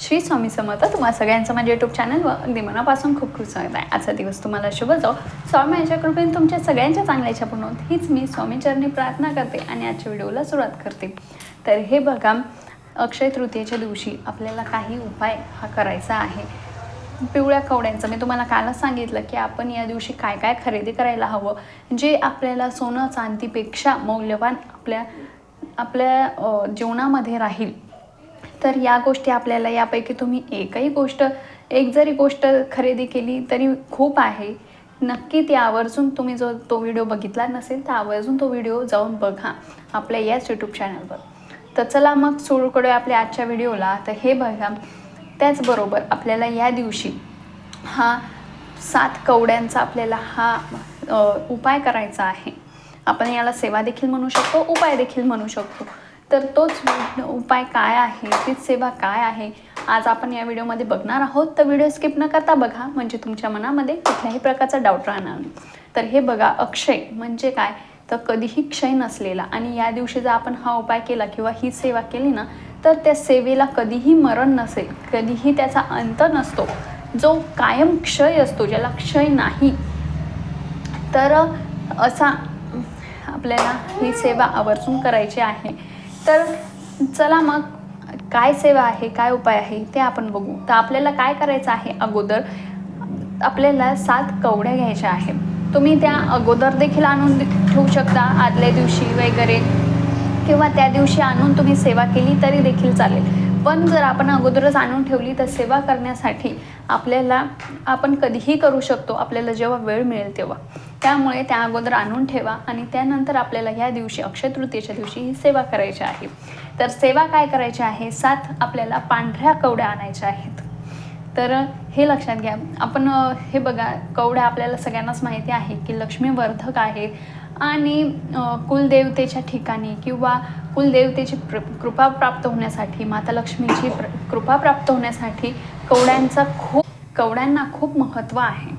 श्री स्वामी समर्थ. तुम्हाला सगळ्यांचं माझ्या यूट्यूब चॅनलवर अगदी मनापासून खूप खूप स्वागत आहे. आजचा दिवस तुम्हाला शुभ जाऊ स्वामी यांच्या कृपेने तुमच्या सगळ्यांच्या चांगल्याच्या पूर्ण होत हीच मी स्वामीचरणी प्रार्थना करते आणि आजच्या व्हिडिओला सुरुवात करते. तर हे बघा अक्षय तृतीयेच्या दिवशी आपल्याला काही उपाय हा करायचा आहे. पिवळ्या कवड्यांचं. मी तुम्हाला कालच सांगितलं की आपण या दिवशी काय काय खरेदी करायला हवं जे आपल्याला सोनं चांदीपेक्षा मौल्यवान आपल्या आपल्या जीवनामध्ये राहील. तर या गोष्टी आपल्याला यापैकी तुम्ही एकही गोष्ट एक जरी गोष्ट खरेदी केली तरी खूप आहे. नक्की ती आवर्जून तुम्ही जो तो व्हिडिओ बघितला नसेल तर आवर्जून तो व्हिडिओ जाऊन बघा आपल्या याच यूट्यूब चॅनलवर तर चला मग सुरू करूया आपल्या आजच्या व्हिडिओला. तर हे बघा त्याचबरोबर आपल्याला या दिवशी हा सात कवड्यांचा आपल्याला हा उपाय करायचा आहे. आपण याला सेवा देखील म्हणू शकतो उपाय देखील म्हणू शकतो. तर तोच उपाय काय आहे? तीच सेवा काय आहे? आज आपण या व्हिडिओमध्ये बघणार आहोत. तर व्हिडिओ स्किप न करता बघा म्हणजे तुमच्या मनामध्ये कुठल्याही प्रकारचा डाऊट राहणार नाही. तर हे बघा अक्षय म्हणजे काय? तर कधीही क्षय नसलेला आणि या दिवशी जर आपण हा उपाय केला किंवा ही सेवा केली ना तर त्या सेवेला कधीही मरण नसेल. कधीही त्याचा अंत नसतो. जो कायम क्षय असतो ज्याला क्षय नाही तर असा आपल्याला ही सेवा आवर्जून करायची आहे. तर चला मग काय सेवा आहे काय उपाय आहे ते आपण बघू. तर आपल्याला काय करायचं आहे अगोदर? आपल्याला सात कवड्या घ्यायच्या आहेत. तुम्ही त्या अगोदर देखील आणून ठेवू शकता आदल्या दिवशी वगैरे. किंवा त्या दिवशी आणून तुम्ही सेवा केली तरी देखील चालेल. पण जर आपण अगोदरच आणून ठेवली तर सेवा करण्यासाठी आपल्याला आपण कधीही करू शकतो. आपल्याला जेव्हा वेळ मिळेल तेव्हा. त्यामुळे त्या अगोदर आणून ठेवा आणि त्यानंतर आपल्याला ह्या दिवशी अक्षय तृतीयेच्या दिवशी ही सेवा करायची आहे. तर सेवा काय करायची आहे? सात आपल्याला पांढऱ्या कवड्या आणायच्या आहेत. तर हे लक्षात घ्या. आपण हे बघा कवड्या आपल्याला सगळ्यांनाच माहिती आहे की लक्ष्मीवर्धक आहेत आणि कुलदेवतेच्या ठिकाणी किंवा कुलदेवतेची प्र कृपा प्राप्त होण्यासाठी माता लक्ष्मीची प्र कृपा प्राप्त होण्यासाठी कवड्यांचा खूप कवड्यांना खूप महत्त्व आहे.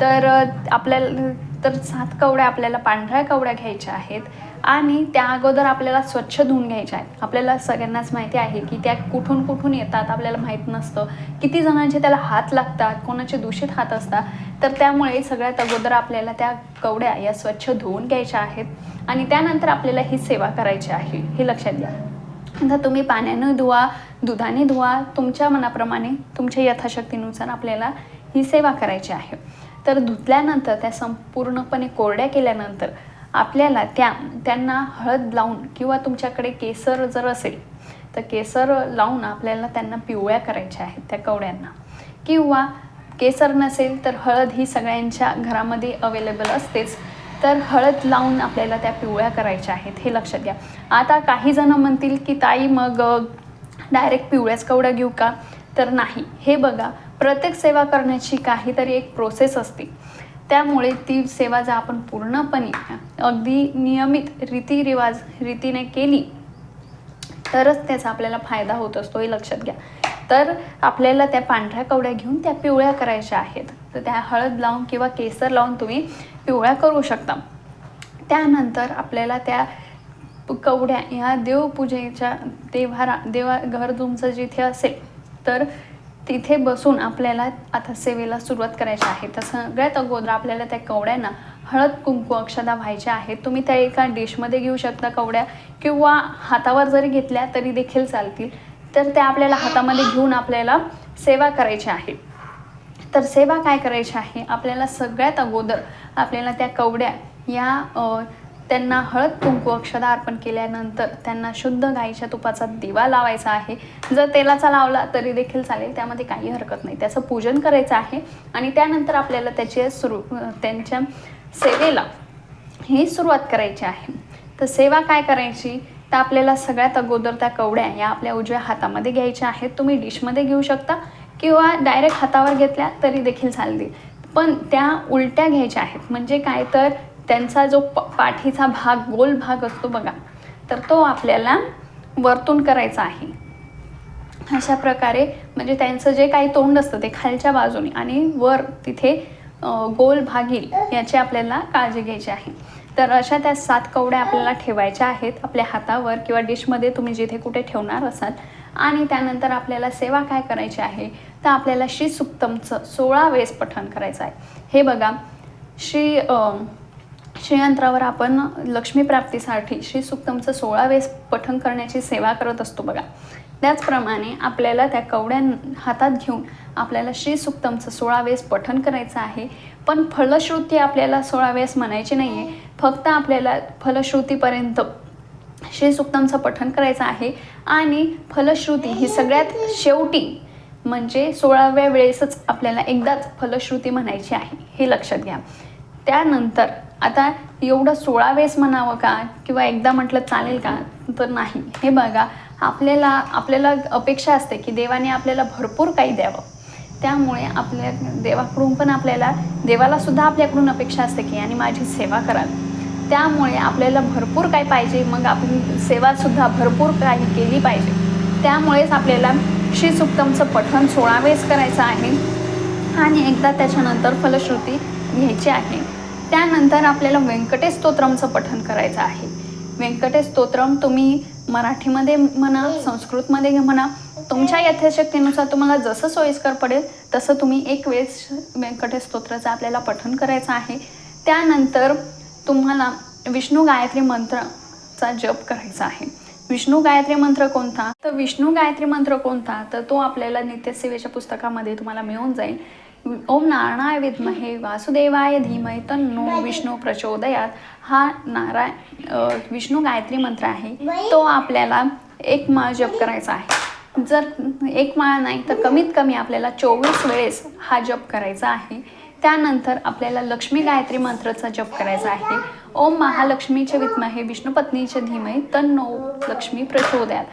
तर आपल्याला तर सात कवड्या आपल्याला पांढऱ्या कवड्या घ्यायच्या आहेत आणि त्या अगोदर आपल्याला स्वच्छ धुवून घ्यायच्या आहेत. आपल्याला सगळ्यांनाच माहिती आहे की त्या कुठून कुठून येतात आपल्याला माहीत नसतं. किती जणांचे त्याला हात लागतात कोणाचे दूषित हात असतात. तर त्यामुळे सगळ्यात अगोदर आपल्याला त्या कवड्या या स्वच्छ धुवून घ्यायच्या आहेत आणि त्यानंतर आपल्याला ही सेवा करायची आहे. हे लक्षात घ्या. आता तुम्ही पाण्यानं धुवा दुधाने धुवा तुमच्या मनाप्रमाणे तुमच्या यथाशक्तीनुसार आपल्याला ही सेवा करायची आहे. तर धुतल्यानंतर त्या संपूर्णपणे कोरड्या केल्यानंतर आपल्याला त्या त्यांना हळद लावून किंवा तुमच्याकडे केसर जर असेल तर केसर लावून आपल्याला त्यांना पिवळ्या करायच्या आहेत त्या कवड्यांना. किंवा केसर नसेल तर हळद ही सगळ्यांच्या घरामध्ये अवेलेबल असतेच तर हळद लावून आपल्याला त्या पिवळ्या करायच्या आहेत हे लक्षात घ्या. आता काही जण म्हणतील की ताई मग डायरेक्ट पिवळ्याच कवड्या घेऊ का? तर नाही. हे बघा प्रत्येक सेवा करण्याची काहीतरी एक प्रोसेस असते. त्यामुळे ती सेवा जर आपण पूर्णपणे अगदी नियमित रीतिरिवाज रीतीने केली तरच त्याचा आपल्याला फायदा होत असतो हे लक्षात घ्या. तर आपल्याला त्या पांढऱ्या कवड्या घेऊन त्या पिवळ्या करायच्या आहेत. तर त्या हळद लावून किंवा केसर लावून तुम्ही पिवळ्या करू शकता. त्यानंतर आपल्याला त्या कवड्या ह्या देवपूजेच्या देवारा देवा घर तुमचं जिथे असेल तर तिथे बसून आपल्याला आता सेवेला सुरुवात करायची आहे. तर सगळ्यात अगोदर आपल्याला त्या कवड्यांना हळद कुंकू अक्षदा व्हायच्या आहेत. तुम्ही त्या एका डिशमध्ये घेऊ शकता कवड्या किंवा हातावर जरी घेतल्या तरी देखील चालतील. तर त्या आपल्याला हातामध्ये घेऊन आपल्याला सेवा करायची आहे तर सेवा काय करायची आहे? आपल्याला सगळ्यात अगोदर आपल्याला त्या कवड्या या त्यांना हळद कुंकू अक्षदा अर्पण केल्यानंतर त्यांना शुद्ध गाईच्या तुपाचा दिवा लावायचा आहे. जर तेलाचा लावला तरी देखील चालेल त्यामध्ये काही हरकत नाही. त्याचं पूजन करायचं आहे आणि त्यानंतर आपल्याला त्याचे सुरू त्यांच्या सेवेला ही सुरुवात करायची आहे. तर सेवा काय करायची? तर आपल्याला सगळ्यात अगोदर त्या कवड्या या आपल्या उजव्या हातामध्ये घ्यायच्या आहेत. तुम्ही डिशमध्ये घेऊ शकता किंवा डायरेक्ट हातावर घेतल्या तरी देखील चालतील. पण त्या उलट्या घ्यायच्या आहेत. म्हणजे काय? तर त्यांचा जो प पाठीचा भाग गोल भाग असतो बघा तर तो आपल्याला वरतून करायचा आहे. अशा प्रकारे म्हणजे त्यांचं जे काही तोंड असतं ते खालच्या बाजूने आणि वर तिथे गोल भाग येईल याची आपल्याला काळजी घ्यायची आहे. तर अशा त्या सात कवड्या आपल्याला ठेवायच्या आहेत आपल्या हातावर किंवा डिशमध्ये तुम्ही जिथे कुठे ठेवणार असाल. आणि त्यानंतर आपल्याला सेवा काय करायची आहे तर आपल्याला श्री सुप्तमचं सोळा वेळेस पठण करायचं आहे. हे बघा श्री श्रीयंत्रावर आपण लक्ष्मी प्राप्तीसाठी श्री सुक्तमचं सोळा वेळेस पठण करण्याची सेवा करत असतो बघा. त्याचप्रमाणे आपल्याला त्या कवड्या हातात घेऊन आपल्याला श्री सुक्तमचं सोळा वेळेस पठण करायचं आहे. पण फलश्रुती आपल्याला सोळा वेळेस म्हणायची नाही आहे फक्त आपल्याला फलश्रुतीपर्यंत श्री सुक्तमचं पठण करायचं आहे. आणि फलश्रुती ही सगळ्यात शेवटी म्हणजे सोळाव्या वेळेसच आपल्याला एकदाच फलश्रुती म्हणायची आहे. हे लक्षात घ्या. त्यानंतर आता एवढं सोळा वेळेस म्हणावं का? किंवा एकदा म्हटलं चालेल का? तर नाही. हे बघा आपल्याला आपल्याला अपेक्षा असते की देवाने आपल्याला भरपूर काही द्यावं. त्यामुळे आपल्या देवाकडून पण आपल्याला देवाला सुद्धा आपल्याकडून अपेक्षा असते की आणि माझी सेवा कराल त्यामुळे आपल्याला भरपूर काय पाहिजे मग आपण सेवासुद्धा भरपूर काही केली पाहिजे. त्यामुळेच आपल्याला श्री सुक्तमचं पठण सोळा वेळेस करायचं आहे. आणि एकदा त्याच्यानंतर फलश्रुती घ्यायची आहे. त्यानंतर आपल्याला व्यंकटेश स्तोत्रमचं पठण करायचं आहे. व्यंकटेश स्तोत्रम तुम्ही मराठीमध्ये म्हणा संस्कृतमध्ये म्हणा तुमच्या यथाशक्तीनुसार तुम्हाला जसं सोयीस्कर पडेल तसं तुम्ही एक वेळेस व्यंकटेश स्तोत्राचं आपल्याला पठण करायचं आहे. त्यानंतर तुम्हाला विष्णू गायत्री मंत्राचा जप करायचा आहे. विष्णू गायत्री मंत्र कोणता? तर विष्णू गायत्री मंत्र कोणता? तर तो आपल्याला नित्यसेवेच्या पुस्तकामध्ये तुम्हाला मिळून जाईल. ओम नारायणाय विद्महे वासुदेवाय धीमहि तन्नो विष्णू प्रचोदयात. हा नारायण विष्णू गायत्री मंत्र आहे. तो आपल्याला एक माळ जप करायचा आहे. जर एक माळ नाही तर कमीत कमी आपल्याला चोवीस वेळेस हा जप करायचा आहे. त्यानंतर आपल्याला लक्ष्मी गायत्री मंत्राचा जप करायचा आहे. ओम महालक्ष्मीचे विद्महे विष्णुपत्नीचे धीमहि तन्नो लक्ष्मी प्रचोदयात.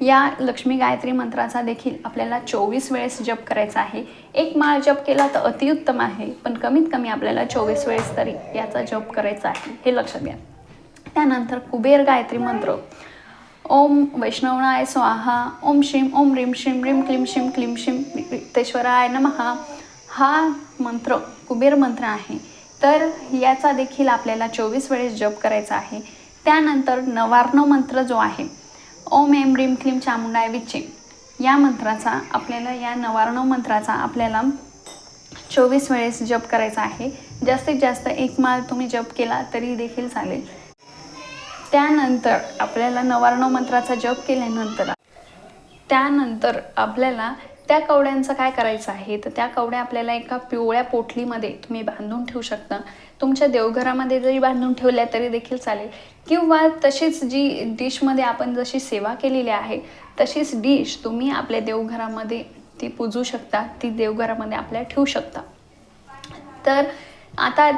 या लक्ष्मी गायत्री मंत्राचा देखील आपल्याला चोवीस वेळेस जप करायचा आहे. एक माळ जप केला तर अतिउत्तम आहे पण कमीत कमी आपल्याला चोवीस वेळेस तरी याचा जप करायचा आहे हे लक्षात घ्या. त्यानंतर कुबेर गायत्री मंत्र. ओम वैष्णवनाय स्वाहा ओम श्रीम ओम रीम श्रीम रीम क्लीम श्रीम क्लीम श्रीम वित्तेश्वराय नमहा हा मंत्र कुबेर मंत्र आहे. तर याचा देखील आपल्याला चोवीस वेळेस जप करायचा आहे. त्यानंतर नवार्ण मंत्र जो आहे ओम एम रीम क्लीम चामुंडाय विचे या मंत्राचा आपल्याला या नवारणव मंत्राचा आपल्याला चोवीस वेळेस जप करायचा आहे. जास्तीत जास्त एक माल तुम्ही जप केला तरी देखील चालेल. त्यानंतर आपल्याला नवारणव मंत्राचा जप केल्यानंतर त्यानंतर आपल्याला त्या कवड्यांचं काय करायचं आहे? तर त्या कवड्या आपल्याला एका पिवळ्या पोटलीमध्ये तुम्ही बांधून ठेवू शकता. तुमच्या देवघरामध्ये जरी बांधून ठेवल्या तरी देखील चालेल. किंवा तशीच जी डिशमध्ये आपण जशी सेवा केलेली आहे तशीच डिश तुम्ही आपल्या देवघरामध्ये ती पूजू शकता. ती देवघरामध्ये आपल्या ठेवू शकता. तर आता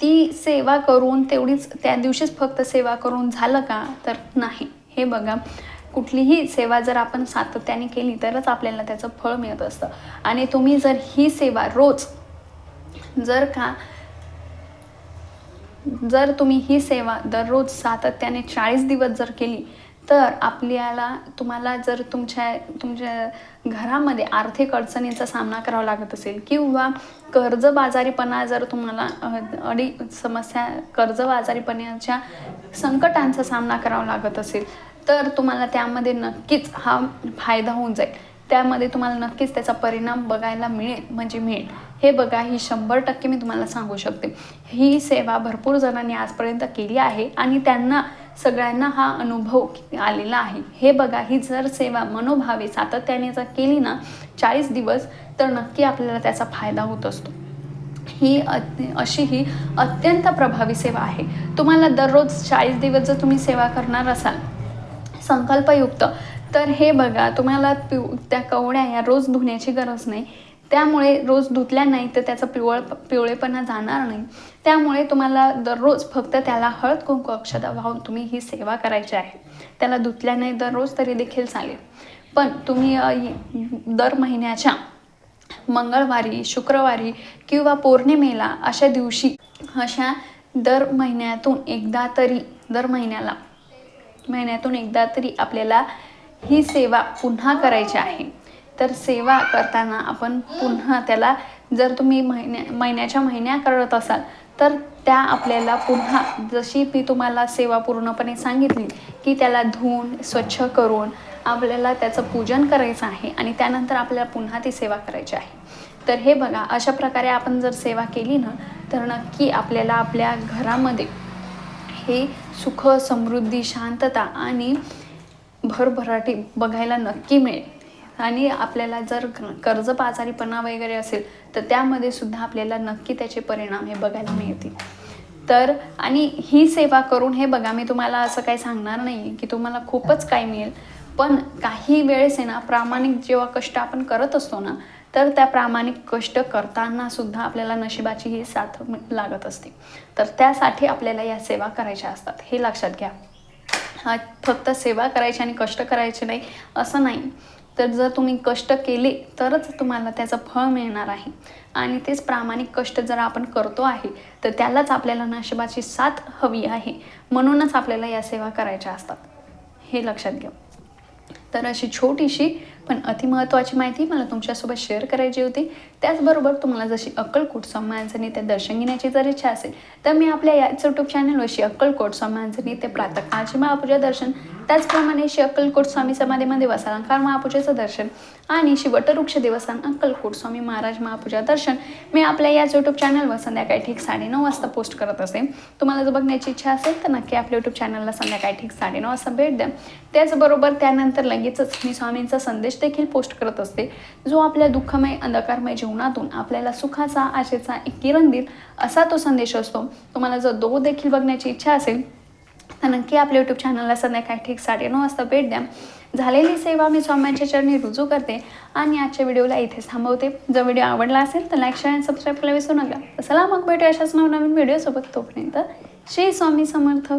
ती सेवा करून तेवढीच त्या दिवशीच फक्त सेवा करून झालं का? तर नाही. हे बघा. कुठलीही सेवा जर आपण सातत्याने केली तरच आपल्याला त्याचं फळ मिळत असतं. आणि तुम्ही जर ही सेवा रोज जर का जर तुम्ही ही सेवा दररोज सातत्याने चाळीस दिवस जर केली तर आपल्याला तुम्हाला जर तुमच्या तुमच्या घरामध्ये आर्थिक अडचणींचा सामना करावा लागत असेल किंवा कर्जबाजारीपणा जर तुम्हाला अडी समस्या कर्जबाजारीपणाच्या संकटांचा सामना करावा लागत असेल तर तुम्हाला त्यामध्ये नक्कीच हा फायदा होऊन जाईल. त्यामध्ये तुम्हाला नक्कीच त्याचा परिणाम बघायला मिळेल म्हणजे मिळेल. हे बघा ही शंभर टक्के मी तुम्हाला सांगू शकते. ही सेवा भरपूर जणांनी आजपर्यंत केली आहे आणि त्यांना सगळ्यांना हा अनुभव आलेला आहे. हे बघा ही जर सेवा मनोभावे सातत्याने जर केली ना चाळीस दिवस तर नक्की आपल्याला त्याचा फायदा होत असतो. ही अशी ही अत्यंत प्रभावी सेवा आहे. तुम्हाला दररोज चाळीस दिवस जर तुम्ही सेवा करणार असाल संकल्पयुक्त. तर हे बघा तुम्हाला पिव त्या कवड्या या रोज धुण्याची गरज नाही. त्यामुळे रोज धुतल्या नाही तर त्याचा पिवळ पिवळेपणा जाणार नाही. त्यामुळे तुम्हाला दररोज फक्त त्याला हळद कुंकू अक्षता वाहून तुम्ही ही सेवा करायची आहे. त्याला धुतल्या नाही दररोज तरी देखील चालेल. पण तुम्ही दर महिन्याच्या मंगळवारी शुक्रवारी किंवा पौर्णिमेला अशा दिवशी अशा दर महिन्यातून एकदा तरी दर महिन्याला महिन्यातून एकदा तरी आपल्याला ही सेवा पुन्हा करायची आहे. तर सेवा करताना आपण पुन्हा त्याला जर तुम्ही महिन्या महिन्याच्या महिन्या करत असाल तर त्या आपल्याला पुन्हा जशी मी तुम्हाला सेवा पूर्णपणे सांगितली की त्याला धुवून स्वच्छ करून आपल्याला त्याचं पूजन करायचं आहे आणि त्यानंतर आपल्याला पुन्हा ती सेवा करायची आहे. तर हे बघा अशा प्रकारे आपण जर सेवा केली ना तर नक्की आपल्याला आपल्या घरामध्ये हे सुख समृद्धी शांतता आणि भरभराटी बघायला नक्की मिळेल. आणि आपल्याला जर कर्जपाजारीपणा कर्ज पाचारीपणा वगैरे असेल तर त्यामध्ये सुद्धा आपल्याला नक्की त्याचे परिणाम हे बघायला मिळतील. तर आणि ही सेवा करून हे बघा मी तुम्हाला असं काही सांगणार नाही की तुम्हाला खूपच काय मिळेल. पण काही वेळेस आहे ना प्रामाणिक जेव्हा कष्ट आपण करत असतो ना तर त्या प्रामाणिक कष्ट करताना सुद्धा आपल्याला नशिबाची ही साथ लागत असते. तर त्यासाठी आपल्याला या सेवा करायच्या असतात. हे लक्षात घ्या. हा फक्त सेवा करायची आणि कष्ट करायचे नाही असं नाही. तर जर तुम्ही कष्ट केले तरच तुम्हाला त्याचं फळ मिळणार आहे. आणि तेच प्रामाणिक कष्ट जर आपण करतो आहे तर त्यालाच आपल्याला नशिबाची साथ हवी आहे. म्हणूनच आपल्याला या सेवा करायच्या असतात. हे लक्षात घ्या. तर अशी छोटीशी पण अतिमहत्त्वाची माहिती मला तुमच्यासोबत शेअर करायची होती. त्याचबरोबर तुम्हाला जशी अक्कलकोट स्वामी ते दर्शन घेण्याची जर इच्छा असेल तर मी आपल्या याच यूट्यूब चॅनलवरशी अक्कलकोट स्वामी ते नित्य प्रातकाळची महापूजा दर्शन त्याचप्रमाणे श्री अक्कलकोट स्वामी समाधीमध्ये वसालंकार महापूजेचं दर्शन आणि श्री वटवृक्ष देवस्थान अक्कलकोट स्वामी महाराज महापूजा दर्शन मी आपल्या याच यूट्यूब चॅनलवर संध्याकाळी ठीक साडेनऊ वाजता पोस्ट करत असते. तुम्हाला जर बघण्याची इच्छा असेल तर नक्की आपल्या यूट्यूब चॅनलला संध्याकाळी ठीक साडेनऊ वाजता भेट द्या. त्याचबरोबर त्यानंतर लगेचच मी स्वामींचा संदेश देखील पोस्ट करत असते जो आपल्या दुःखमय अंधकारमय जीवनातून आपल्याला सुखाचा आशेचा एक किरण देईल असा तो संदेश असतो. तुम्हाला जर दो देखील बघण्याची इच्छा असेल तर नक्की आपल्या यूट्यूब चॅनलला संध्याकाळी ठीक साडेनऊ वाजता भेट द्या. झालेली सेवा मी स्वामींच्या चरणी रुजू करते आणि आजच्या व्हिडिओला इथेच थांबवते. जर व्हिडिओ आवडला असेल तर लाईक शेअर आणि सबस्क्राईब करायला विसरू नका. चला मग भेटूया अशाच नवनवीन व्हिडिओसोबत. तोपर्यंत श्री स्वामी समर्थ.